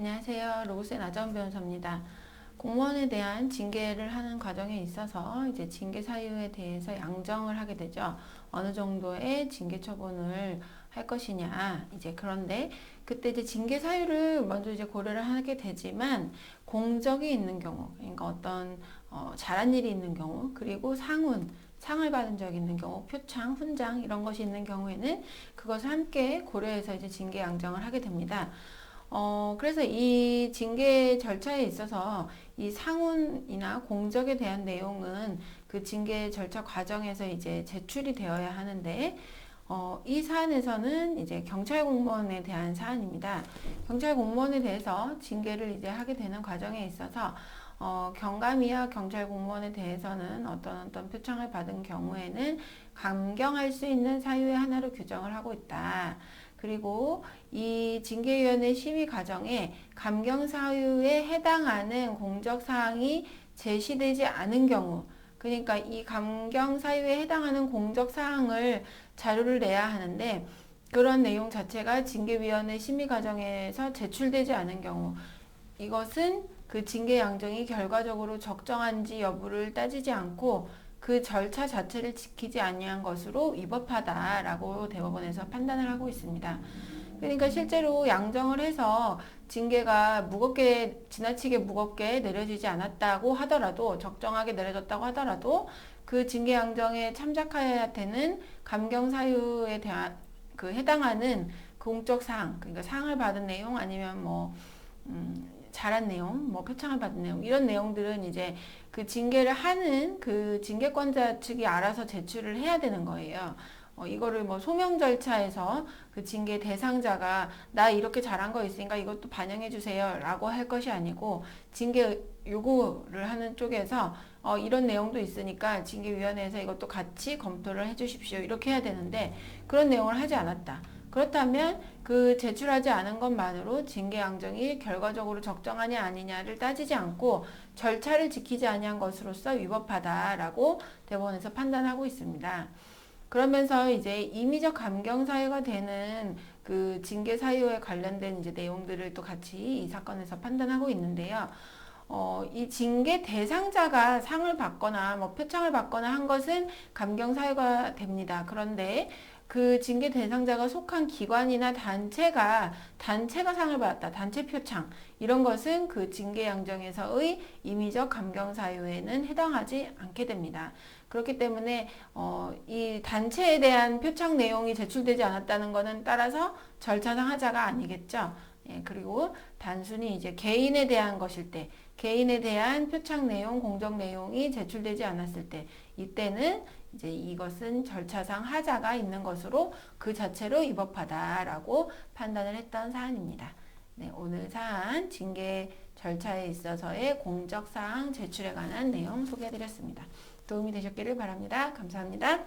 안녕하세요. 로고스의 나정 변호사입니다. 공무원에 대한 징계를 하는 과정에 있어서 이제 징계 사유에 대해서 양정을 하게 되죠. 어느 정도의 징계 처분을 할 것이냐. 이제 그런데 그때 이제 징계 사유를 먼저 이제 고려를 하게 되지만 공적이 있는 경우, 그러니까 어떤 어, 잘한 일이 있는 경우, 그리고 상훈, 상을 받은 적이 있는 경우, 표창, 훈장 이런 것이 있는 경우에는 그것을 함께 고려해서 이제 징계 양정을 하게 됩니다. 어, 그래서 이 징계 절차에 있어서 이 상훈이나 공적에 대한 내용은 그 징계 절차 과정에서 이제 제출이 되어야 하는데, 어, 이 사안에서는 이제 경찰 공무원에 대한 사안입니다. 경찰 공무원에 대해서 징계를 이제 하게 되는 과정에 있어서 어, 경감이와 경찰 공무원에 대해서는 어떤 어떤 표창을 받은 경우에는 감경할 수 있는 사유의 하나로 규정을 하고 있다. 그리고 이 징계위원회 심의 과정에 감경 사유에 해당하는 공적 사항이 제시되지 않은 경우, 그러니까 이 감경 사유에 해당하는 공적 사항을 자료를 내야 하는데 그런 내용 자체가 징계위원회 심의 과정에서 제출되지 않은 경우, 이것은 그 징계 양정이 결과적으로 적정한지 여부를 따지지 않고 그 절차 자체를 지키지 아니한 것으로 위법하다라고 대법원에서 판단을 하고 있습니다. 그러니까 실제로 양정을 해서 징계가 무겁게 지나치게 무겁게 내려지지 않았다고 하더라도 적정하게 내려졌다고 하더라도 그 징계 양정에 참작해야 되는 감경 사유에 대한 그 해당하는 공적 사항 그러니까 상을 받은 내용 아니면 뭐 음, 잘한 내용, 뭐 표창을 받은 내용 이런 내용들은 이제 그 징계를 하는 그 징계권자 측이 알아서 제출을 해야 되는 거예요. 어, 이거를 뭐 소명 절차에서 그 징계 대상자가 나 이렇게 잘한 거 있으니까 이것도 반영해 주세요라고 할 것이 아니고 징계 요구를 하는 쪽에서 어, 이런 내용도 있으니까 징계위원회에서 이것도 같이 검토를 해 주십시오 이렇게 해야 되는데 그런 내용을 하지 않았다. 그렇다면 그 제출하지 않은 것만으로 징계 양정이 결과적으로 적정하냐 아니냐를 따지지 않고 절차를 지키지 아니한 것으로서 위법하다라고 대법원에서 판단하고 있습니다. 그러면서 이제 임의적 감경 사유가 되는 그 징계 사유에 관련된 이제 내용들을 또 같이 이 사건에서 판단하고 있는데요. 어, 이 징계 대상자가 상을 받거나 뭐 표창을 받거나 한 것은 감경 사유가 됩니다. 그런데 그 징계 대상자가 속한 기관이나 단체가 단체가 상을 받았다. 단체 표창 이런 것은 그 징계 양정에서의 임의적 감경 사유에는 해당하지 않게 됩니다. 그렇기 때문에 어, 이 단체에 대한 표창 내용이 제출되지 않았다는 것은 따라서 절차상 하자가 아니겠죠. 예, 그리고 단순히 이제 개인에 대한 것일 때, 개인에 대한 표창 내용, 공적 내용이 제출되지 않았을 때, 이때는 이제 이것은 절차상 하자가 있는 것으로 그 자체로 위법하다라고 판단을 했던 사안입니다. 네, 오늘 사안 징계 절차에 있어서의 공적 사항 제출에 관한 내용 소개해드렸습니다. 도움이 되셨기를 바랍니다. 감사합니다.